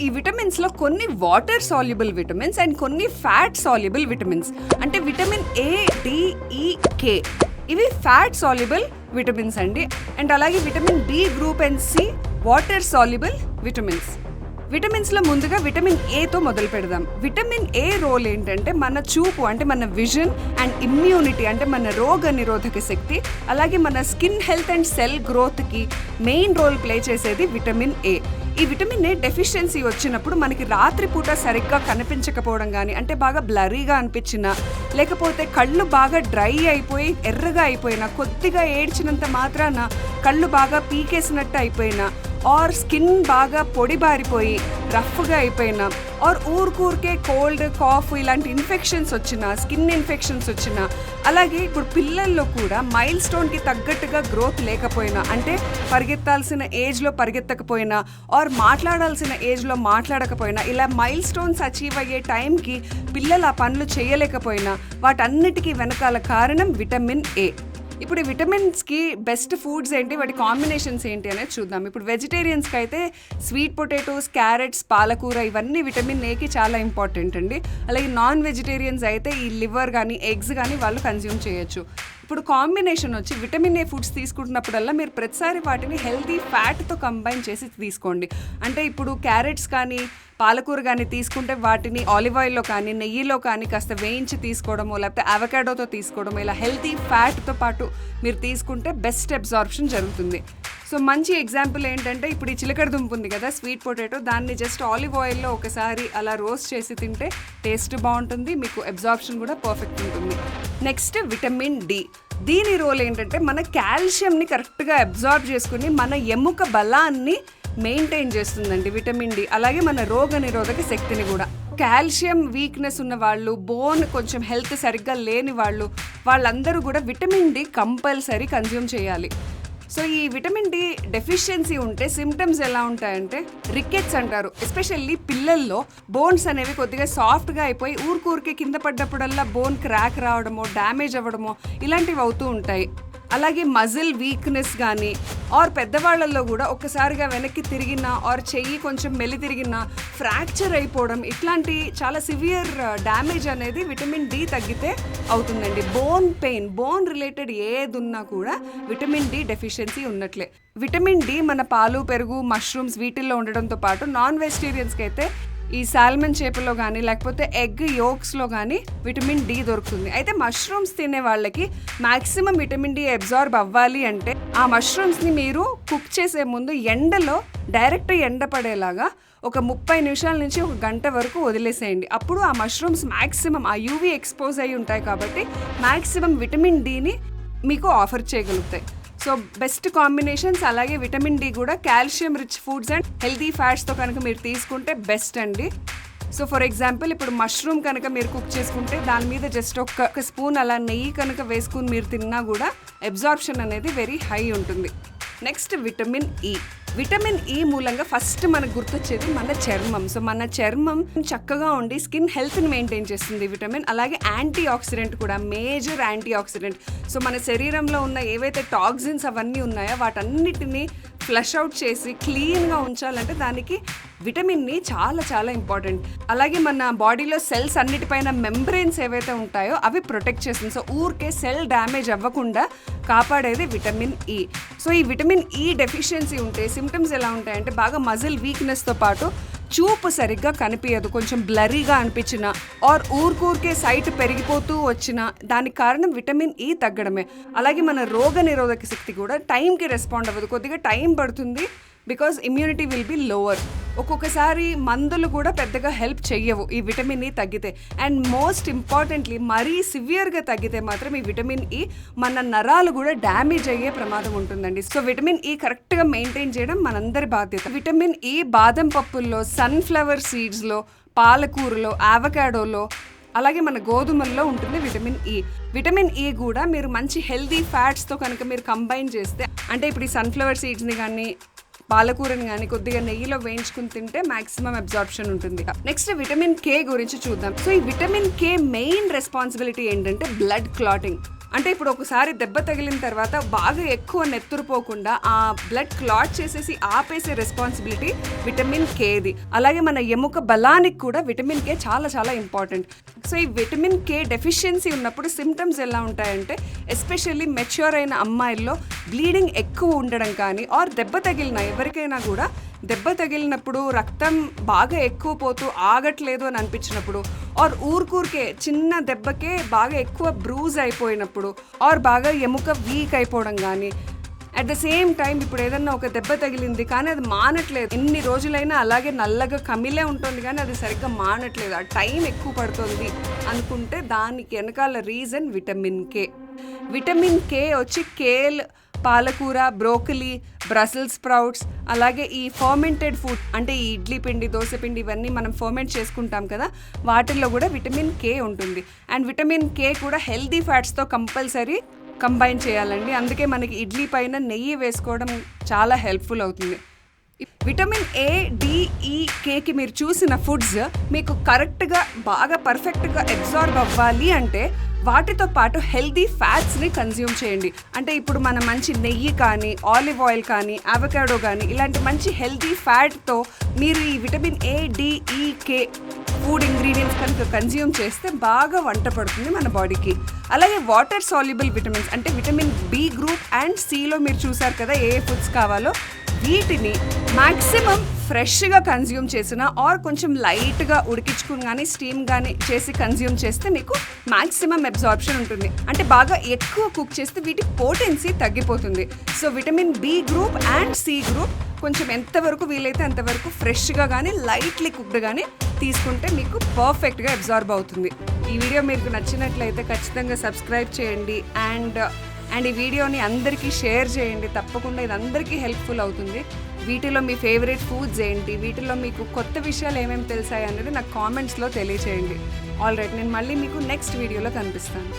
ఈ విటమిన్స్లో కొన్ని వాటర్ సాల్యుబుల్ విటమిన్స్ అండ్ కొన్ని ఫ్యాట్ సాల్యుబుల్ విటమిన్స్ అంటే vitamin A D E K ఇవి ఫ్యాట్ సాల్యుబుల్ విటమిన్స్ అండి. అండ్ అలాగే vitamin B group and C water soluble vitamins విటమిన్స్లో ముందుగా విటమిన్ ఏతో మొదలు పెడదాం. విటమిన్ ఏ రోల్ ఏంటంటే మన చూపు అంటే మన విజన్ అండ్ ఇమ్యూనిటీ అంటే మన రోగ నిరోధక శక్తి అలాగే మన స్కిన్ హెల్త్ అండ్ సెల్ గ్రోత్కి మెయిన్ రోల్ ప్లే చేసేది విటమిన్ ఏ ఈ విటమిన్ ఏ డెఫిషియన్సీ వచ్చినప్పుడు మనకి రాత్రిపూట సరిగ్గా కనిపించకపోవడం కానీ అంటే బాగా బ్లరీగా అనిపించిన లేకపోతే కళ్ళు బాగా డ్రై అయిపోయి ఎర్రగా అయిపోయినా కొద్దిగా ఏడ్చినంత మాత్రాన కళ్ళు బాగా పీకేసినట్టు అయిపోయినా ఆర్ స్కిన్ బాగా పొడిబారిపోయి రఫ్గా అయిపోయినా ఆర్ ఊరుకూరికే కోల్డ్ కాఫ్ ఇలాంటి ఇన్ఫెక్షన్స్ వచ్చినా స్కిన్ ఇన్ఫెక్షన్స్ వచ్చినా అలాగే ఇప్పుడు పిల్లల్లో కూడా మైల్ స్టోన్కి తగ్గట్టుగా గ్రోత్ లేకపోయినా అంటే పరిగెత్తాల్సిన ఏజ్లో పరిగెత్తకపోయినా ఆర్ మాట్లాడాల్సిన ఏజ్లో మాట్లాడకపోయినా ఇలా మైల్ స్టోన్స్ అచీవ్ అయ్యే టైంకి పిల్లలు ఆ పనులు చేయలేకపోయినా వాటన్నిటికీ వెనకాల కారణం విటమిన్ ఏ ఇప్పుడు ఈ విటమిన్స్కి బెస్ట్ ఫుడ్స్ ఏంటి? వాటి కాంబినేషన్స్ ఏంటి అనేది చూద్దాం. ఇప్పుడు వెజిటేరియన్స్కి అయితే స్వీట్ పొటాటోస్ క్యారెట్స్ పాలకూర ఇవన్నీ విటమిన్ ఏకి చాలా ఇంపార్టెంట్ అండి. అలాగే నాన్ వెజిటేరియన్స్ అయితే ఈ లివర్ కానీ ఎగ్స్ కానీ వాళ్ళు కన్జ్యూమ్ చేయొచ్చు. ఇప్పుడు కాంబినేషన్ వచ్చి విటమిన్ ఏ ఫుడ్స్ తీసుకుంటున్నప్పుడల్లా మీరు ప్రతిసారి వాటిని హెల్తీ ఫ్యాట్తో కంబైన్ చేసి తీసుకోండి. అంటే ఇప్పుడు క్యారెట్స్ కానీ పాలకూర కానీ తీసుకుంటే వాటిని ఆలివ్ ఆయిల్లో కానీ నెయ్యిలో కానీ కాస్త వేయించి తీసుకోవడము లేకపోతే అవకాడోతో తీసుకోవడము ఇలా హెల్తీ ఫ్యాట్తో పాటు మీరు తీసుకుంటే బెస్ట్ అబ్జార్ప్షన్ జరుగుతుంది. సో మంచి ఎగ్జాంపుల్ ఏంటంటే ఇప్పుడు ఈ చిలకడ దుంపు ఉంది కదా స్వీట్ పొటాటో దాన్ని జస్ట్ ఆలివ్ ఆయిల్లో ఒకసారి అలా రోస్ట్ చేసి తింటే టేస్ట్ బాగుంటుంది మీకు అబ్జార్ప్షన్ కూడా పర్ఫెక్ట్ ఉంటుంది. నెక్స్ట్ విటమిన్ డి దీని రోల్ ఏంటంటే మన కాల్షియంని కరెక్ట్గా అబ్జార్బ్ చేసుకుని మన ఎముక బలాన్ని మెయింటైన్ చేస్తుందండి విటమిన్ డి అలాగే మన రోగ నిరోధక శక్తిని కూడా. కాల్షియం వీక్నెస్ ఉన్న వాళ్ళు బోన్ కొంచెం హెల్త్ సరిగ్గా లేని వాళ్ళు వాళ్ళందరూ కూడా విటమిన్ డి కంపల్సరీ కన్జ్యూమ్ చేయాలి. సో ఈ విటమిన్ డి డెఫిషియన్సీ ఉంటే సిమ్టమ్స్ ఎలా ఉంటాయంటే రికెట్స్ అంటారు. ఎస్పెషల్లీ పిల్లల్లో బోన్స్ అనేవి కొద్దిగా సాఫ్ట్గా అయిపోయి ఊరికూరికే కింద పడ్డప్పుడల్లా బోన్ క్రాక్ రావడమో డ్యామేజ్ అవ్వడమో ఇలాంటివి అవుతూ ఉంటాయి. అలాగే మజిల్ వీక్నెస్ కానీ ఆర్ పెద్దవాళ్ళల్లో కూడా ఒక్కసారిగా వెనక్కి తిరిగినా ఆర్ చెయ్యి కొంచెం మెల్లి తిరిగినా ఫ్రాక్చర్ అయిపోవడం ఇట్లాంటి చాలా సివియర్ డ్యామేజ్ అనేది విటమిన్ డి తగ్గితే అవుతుందండి. బోన్ పెయిన్ బోన్ రిలేటెడ్ ఏది ఉన్నా కూడా విటమిన్ డి డెఫిషియన్సీ ఉన్నట్లే. విటమిన్ డి మన పాలు పెరుగు మష్రూమ్స్ వీటిల్లో ఉండడంతో పాటు నాన్ వెజిటేరియన్స్కి అయితే ఈ సాల్మన్ చేపలో కానీ లేకపోతే ఎగ్ యోక్స్లో కానీ విటమిన్ డి దొరుకుతుంది. అయితే మష్రూమ్స్ తినే వాళ్ళకి మాక్సిమం విటమిన్ డి అబ్జార్బ్ అవ్వాలి అంటే ఆ మష్రూమ్స్ని మీరు కుక్ చేసే ముందు ఎండలో డైరెక్ట్ ఎండ పడేలాగా ఒక ముప్పై నిమిషాల నుంచి ఒక గంట వరకు వదిలేసేయండి. అప్పుడు ఆ మష్రూమ్స్ మ్యాక్సిమం ఆ యూవీ ఎక్స్పోజ్ అయి ఉంటాయి కాబట్టి మ్యాక్సిమం విటమిన్ డిని మీకు ఆఫర్ చేయగలుగుతాయి. సో బెస్ట్ కాంబినేషన్స్ అలాగే విటమిన్ డి కూడా calcium rich foods and healthy ఫ్యాట్స్తో కనుక మీరు తీసుకుంటే బెస్ట్ అండి. సో ఫర్ ఎగ్జాంపుల్ ఇప్పుడు మష్రూమ్ కనుక మీరు కుక్ చేసుకుంటే దాని మీద జస్ట్ ఒక్క ఒక స్పూన్ అలా నెయ్యి కనుక వేసుకుని మీరు తిన్నా కూడా అబ్జార్ప్షన్ అనేది వెరీ హై ఉంటుంది. Next vitamin E vitamin E మూలంగా ఫస్ట్ మనకు గుర్తొచ్చేది మన చర్మం. సో మన చర్మం చక్కగా ఉండి స్కిన్ హెల్త్ని మెయింటైన్ చేస్తుంది విటమిన్. అలాగే యాంటీ ఆక్సిడెంట్ కూడా మేజర్ యాంటీ ఆక్సిడెంట్ సో మన శరీరంలో ఉన్న ఏవైతే టాక్సిన్స్ అవన్నీ ఉన్నాయో వాటన్నిటిని ఫ్లష్ అవుట్ చేసి క్లీన్గా ఉంచాలంటే దానికి విటమిన్ని చాలా చాలా ఇంపార్టెంట్ అలాగే మన బాడీలో సెల్స్ అన్నిటిపైన మెంబ్రెయిన్స్ ఏవైతే ఉంటాయో అవి ప్రొటెక్ట్ చేస్తుంది. సో ఊరికే సెల్ డ్యామేజ్ అవ్వకుండా కాపాడేది విటమిన్ ఈ e. సో ఈ విటమిన్ ఈ డెఫిషియన్సీ ఉంటే సిమ్టమ్స్ ఎలా ఉంటాయంటే బాగా మజిల్ వీక్నెస్తో పాటు చూపు సరిగ్గా కనిపించదు కొంచెం బ్లరీగా అనిపించిన ఆర్ ఊరికూరికే సైట్ పెరిగిపోతూ వచ్చిన దానికి కారణం విటమిన్ ఈ తగ్గడమే. అలాగే మన రోగ నిరోధక శక్తి కూడా టైంకి రెస్పాండ్ అవ్వదు. కొద్దిగా టైం పడుతుంది because immunity will be lower ఒక్కొక్కసారి మందులు కూడా పెద్దగా హెల్ప్ చెయ్యవు. ఈ విటమిన్ ఈ e తగ్గితే. అండ్ మోస్ట్ ఇంపార్టెంట్లీ మరీ సివియర్గా తగ్గితే మాత్రం ఈ విటమిన్ ఈ e మన నరాలు కూడా డ్యామేజ్ అయ్యే ప్రమాదం ఉంటుందండి. సో విటమిన్ ఈ కరెక్ట్గా మెయింటైన్ చేయడం మనందరి బాధ్యత. విటమిన్ ఈ e బాదం పప్పుల్లో సన్ఫ్లవర్ సీడ్స్లో పాలకూరలో ఆవకాడోలో అలాగే మన గోధుమల్లో ఉంటుంది విటమిన్ ఈ విటమిన్ ఈ కూడా మీరు మంచి హెల్దీ ఫ్యాట్స్తో కనుక మీరు కంబైన్ చేస్తే అంటే ఇప్పుడు ఈ సన్ఫ్లవర్ సీడ్స్ని కానీ పాలకూరని కానీ కొద్దిగా నెయ్యిలో వేయించుకుని తింటే మాక్సిమం అబ్జార్ప్షన్ ఉంటుంది. నెక్స్ట్ విటమిన్ కే గురించి చూద్దాం. సో ఈ విటమిన్ కే మెయిన్ రెస్పాన్సిబిలిటీ ఏంటంటే బ్లడ్ క్లాటింగ్. అంటే ఇప్పుడు ఒకసారి దెబ్బ తగిలిన తర్వాత బాగా ఎక్కువ నెత్తురుపోకుండా ఆ బ్లడ్ క్లాట్ చేసేసి ఆపేసే రెస్పాన్సిబిలిటీ విటమిన్ కేది అలాగే మన ఎముక బలానికి కూడా విటమిన్ కే చాలా చాలా ఇంపార్టెంట్ సో ఈ విటమిన్ కే డెఫిషియన్సీ ఉన్నప్పుడు సిమ్టమ్స్ ఎలా ఉంటాయంటే ఎస్పెషల్లీ మెచ్యూర్ అయిన అమ్మాయిల్లో బ్లీడింగ్ ఎక్కువ ఉండడం కానీ ఆర్ దెబ్బ తగిలిన ఎవరికైనా కూడా దెబ్బ తగిలినప్పుడు రక్తం బాగా ఎక్కువ పోతూ ఆగట్లేదు అని అనిపించినప్పుడు ఆర్ ఊరుకూరికే చిన్న దెబ్బకే బాగా ఎక్కువ బ్రూజ్ అయిపోయినప్పుడు ఆర్ బాగా ఎముక వీక్ అయిపోవడం కానీ అట్ ద సేమ్ టైం ఇప్పుడు ఏదన్నా ఒక దెబ్బ తగిలింది కానీ అది మానట్లేదు. ఎన్ని రోజులైనా అలాగే నల్లగా కమిలే ఉంటుంది కానీ అది సరిగ్గా మానట్లేదు. ఆ టైం ఎక్కువ పడుతుంది అనుకుంటే దానికి వెనకాల reason vitamin K. Vitamin K వచ్చి కేల్ పాలకూర బ్రోకలీ బ్రసల్ స్ప్రౌట్స్ అలాగే ఈ ఫర్మెంటెడ్ ఫుడ్ అంటే ఈ ఇడ్లీ పిండి దోశ పిండి ఇవన్నీ మనం ఫర్మెంట్ చేసుకుంటాం కదా వాటిల్లో కూడా విటమిన్ కే ఉంటుంది. అండ్ విటమిన్ కే కూడా హెల్దీ ఫ్యాట్స్తో కంపల్సరీ కంబైన్ చేయాలండి. అందుకే మనకి ఇడ్లీ పైన నెయ్యి వేసుకోవడం చాలా హెల్ప్ఫుల్ అవుతుంది. విటమిన్ ఏ డిఈ కేకి మీరు చూసిన ఫుడ్స్ మీకు కరెక్ట్గా బాగా పర్ఫెక్ట్గా అబ్జార్బ్ అవ్వాలి అంటే వాటితో పాటు హెల్దీ ఫ్యాట్స్ని కన్జ్యూమ్ చేయండి. అంటే ఇప్పుడు మనం మంచి నెయ్యి కానీ ఆలివ్ ఆయిల్ కానీ అవకాడో కానీ ఇలాంటి మంచి హెల్దీ ఫ్యాట్తో మీరు ఈ vitamin A D E K food ingredients కనుక కన్జ్యూమ్ చేస్తే బాగా వంట పడుతుంది మన బాడీకి. అలాగే వాటర్ సాల్యుబుల్ విటమిన్స్ అంటే విటమిన్ బి గ్రూప్ అండ్ సిలో మీరు చూసారు కదా ఏ ఫుడ్స్ కావాలో వీటిని మ్యాక్సిమం ఫ్రెష్గా కన్జ్యూమ్ చేసిన ఆర్ కొంచెం లైట్గా ఉడికించుకుని కానీ స్టీమ్ కానీ చేసి కన్జ్యూమ్ చేస్తే మీకు మ్యాక్సిమం అబ్జార్ప్షన్ ఉంటుంది. అంటే బాగా ఎక్కువ కుక్ చేస్తే వీటి పోటెన్సీ తగ్గిపోతుంది. So vitamin B group and C group కొంచెం ఎంతవరకు వీలైతే అంతవరకు ఫ్రెష్గా కానీ లైట్లీ కుక్డ్ కానీ తీసుకుంటే మీకు పర్ఫెక్ట్గా అబ్జార్బ్ అవుతుంది. ఈ వీడియో మీకు నచ్చినట్లయితే ఖచ్చితంగా సబ్స్క్రైబ్ చేయండి. అండ్ అండ్ ఈ వీడియోని అందరికీ షేర్ చేయండి. తప్పకుండా ఇది అందరికీ హెల్ప్ఫుల్ అవుతుంది. వీటిలో మీ ఫేవరెట్ ఫుడ్స్ ఏంటి? వీటిలో మీకు కొత్త విషయాలు ఏమేమి తెలిసాయి అనేది నాకు కామెంట్స్లో తెలియచేయండి. ఆల్ రైట్ నేను మళ్ళీ మీకు నెక్స్ట్ వీడియోలో కనిపిస్తాను.